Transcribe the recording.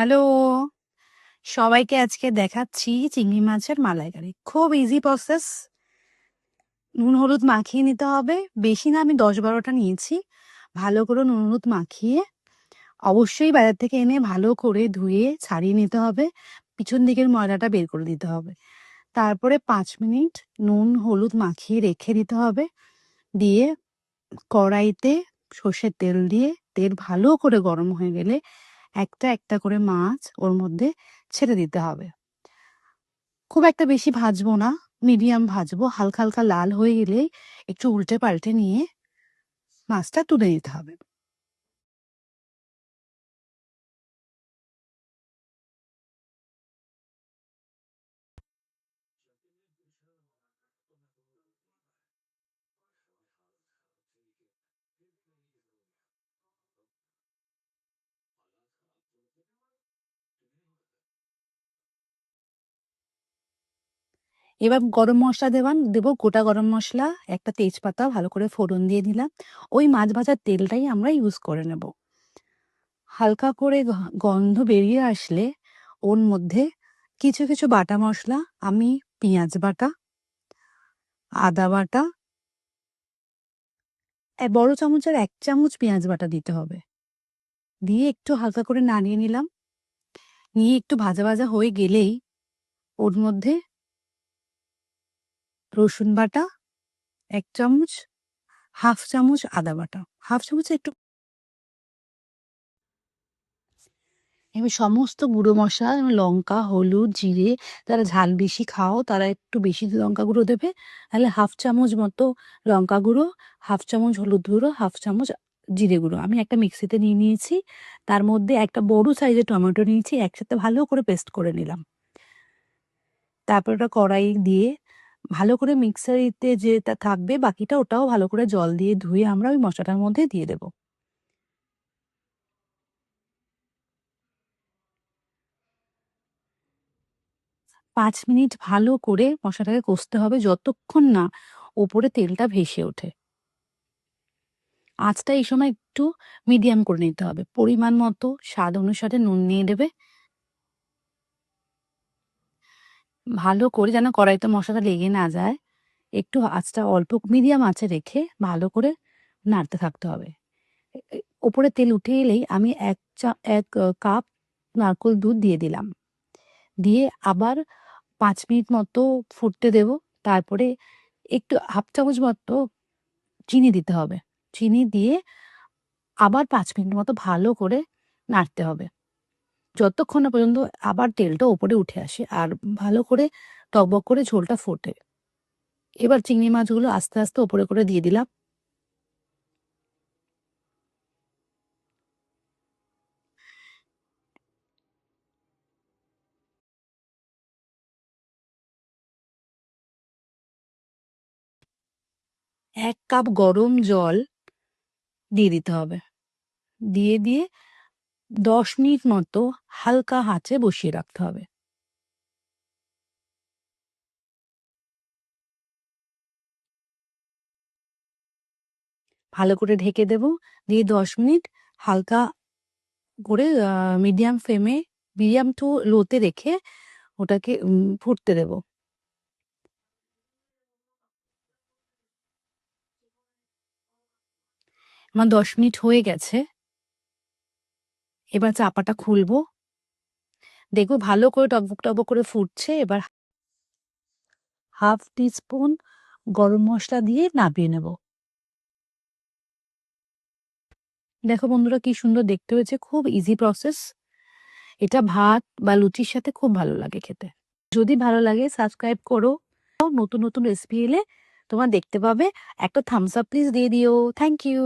Hello. সবাইকে আজকে দেখাচ্ছি চিংড়ি মাছের মালাইকারি। খুব ইজি প্রসেস নুন, হলুদ মাখিয়ে নিতে হবে। বেশি না, আমি দশ বারোটা নিয়েছি। ভালো করে নুন, হলুদ মাখিয়ে অবশ্যই বাজার থেকে এনে ভালো করে ধুয়ে ছাড়িয়ে নিতে হবে। পিছন দিকের ময়লাটা বের করে দিতে হবে। তারপরে পাঁচ মিনিট নুন, হলুদ মাখিয়ে রেখে দিতে হবে। দিয়ে কড়াইতে সর্ষের তেল দিয়ে, তেল ভালো করে গরম হয়ে গেলে একটা একটা করে মাছ ওর মধ্যে ছেড়ে দিতে হবে। খুব একটা বেশি ভাজবো না, মিডিয়াম ভাজবো, হালকা হালকা লাল হয়ে গেলেই একটু উল্টে পাল্টে নিয়ে মাছটা তুলে নিতে হবে। এবার গরম মশলা দেবান দেবো গোটা গরম মশলা, একটা তেজপাতা, ভালো করে ফোড়ন দিয়ে দিলাম ওই মাছ ভাজার তেলটাই আমরা ইউজ করে নেব। হালকা করে গন্ধ বেরিয়ে আসলে ওর মধ্যে কিছু কিছু বাটা মশলা, আমি পেঁয়াজ বাটা, আদা বাটা বড় চামচের এক চামচ পেঁয়াজ বাটা দিতে হবে। দিয়ে একটু হালকা করে নাড়িয়ে নিলাম। নিয়ে একটু ভাজা ভাজা হয়ে গেলেই ওর মধ্যে রসুন বাটা, এক চামচ, হাফ চামচ আদা বাটা। হাফ চামচ একটু এবার সমস্ত গুঁড়ো মশলা লঙ্কা, হলুদ, জিরে তারা ঝাল বেশি খাও, তারা একটু বেশি লঙ্কা গুঁড়ো দেবে। তাহলে হাফ চামচ মতো লঙ্কা গুঁড়ো, হাফ চামচ হলুদ গুঁড়ো, হাফ চামচ জিরে গুঁড়ো। আমি একটা মিক্সিতে নিয়ে নিয়েছি। তার মধ্যে একটা বড় সাইজের টমেটো নিয়েছি, একসাথে ভালো করে পেস্ট করে নিলাম। তারপর ওটা কড়াই দিয়ে ভালো করে মিক্সারিতে যেটা থাকবে বাকিটা ওটাও ভালো করে জল দিয়ে ধুয়ে আমরা ওই মশলাটার মধ্যে দিয়ে দেবো। পাঁচ মিনিট ভালো করে মশলাটাকে কষতে হবে যতক্ষণ না ওপরে তেলটা ভেসে ওঠে। আঁচটা এই সময় একটু মিডিয়াম করে নিতে হবে। পরিমাণ মতো স্বাদ অনুসারে নুন নিয়ে দেবে। ভালো করে যেন কড়াইতে মশলাটা লেগে না যায়। একটু আঁচটা অল্প মিডিয়াম আঁচে রেখে ভালো করে নাড়তে থাকতে হবে। ওপরে তেল উঠে এলেই আমি এক চা, এক কাপ নারকোল দুধ দিয়ে দিলাম। দিয়ে আবার পাঁচ মিনিট মতো ফুটতে দেব। তারপরে একটু হাফ চামচ মতো চিনি দিতে হবে। চিনি দিয়ে আবার পাঁচ মিনিট মতো ভালো করে নাড়তে হবে। যতক্ষণ না পর্যন্ত আবার তেলটা ওপরে উঠে আসে আর ভালো করে টকবক করে ঝোলটা ফোটে। এবার চিংড়ি মাছগুলো আস্তে আস্তে ওপরে করে দিয়ে দিলাম। এক কাপ গরম জল দিয়ে দিতে হবে। দিয়ে দিয়ে দশ মিনিট মতো হালকা হাঁচে বসিয়ে রাখতে হবে। ভালো করে ঢেকে দেব। দিয়ে দশ মিনিট হালকা করে মিডিয়াম ফ্লেমে মিডিয়াম টু লোতে রেখে ওটাকে ফুটতে দেব। আমার দশ মিনিট হয়ে গেছে। এবার চাপাটা খুলবো। দেখব ভালো করে টকবক টকবক করে ফুটছে, এবার হাফ টিস্পুন গরম মশলা দিয়ে নামিয়ে নেব। দেখো বন্ধুরা কি সুন্দর দেখতে হয়েছে, খুব ইজি প্রসেস এটা ভাত বা লুচির সাথে খুব ভালো লাগে খেতে। যদি ভালো লাগে সাবস্ক্রাইব করো। নতুন নতুন রেসিপি এলে তোমার দেখতে পাবে, একটা থামস আপ প্লিজ দিয়ে দিও। Thank you